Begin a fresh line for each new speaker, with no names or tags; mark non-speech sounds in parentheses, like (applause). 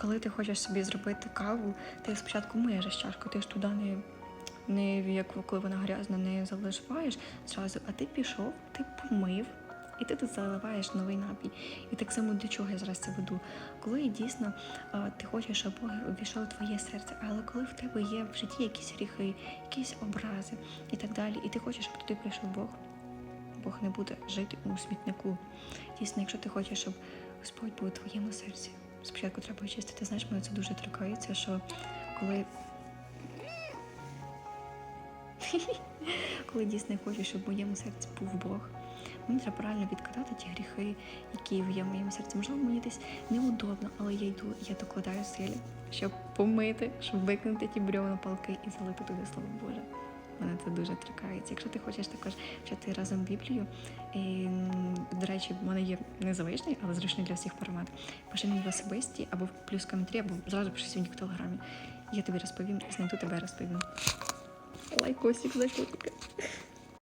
коли ти хочеш собі зробити каву, ти спочатку миєш чашку, ти ж туди не, не як коли вона грязна, не заливаєш зразу, а ти пішов, ти помив. І ти тут заливаєш новий напій. І так само для чого я зараз це веду? Коли дійсно ти хочеш, щоб Бог увійшов у твоє серце, але коли в тебе є в житті якісь гріхи, якісь образи і так далі, і ти хочеш, щоб туди прийшов Бог, Бог не буде жити у смітнику. Дійсно, якщо ти хочеш, щоб Господь був у твоєму серці, спочатку треба очистити. Знаєш, мене це дуже торкається, що коли. (laughs) Коли дійсно хочу, щоб в моєму серці був Бог, мені треба правильно відкидати ті гріхи, які є в моєму серці. Можливо, мені десь неудобно, але я йду, я докладаю силі, щоб помити, щоб викинути ті брьовна палки і залити туди слово Боже. Мене це дуже торкається. Якщо ти хочеш також вчити разом Біблію, і, до речі, в мене є незвичний, але зручний для всіх формат. Пиши мені в особисті або плюс коментарі, або зразу пиши сьогодні в телеграмі. Я тобі розповім, знайду тебе розповім. Лайкосик за котика.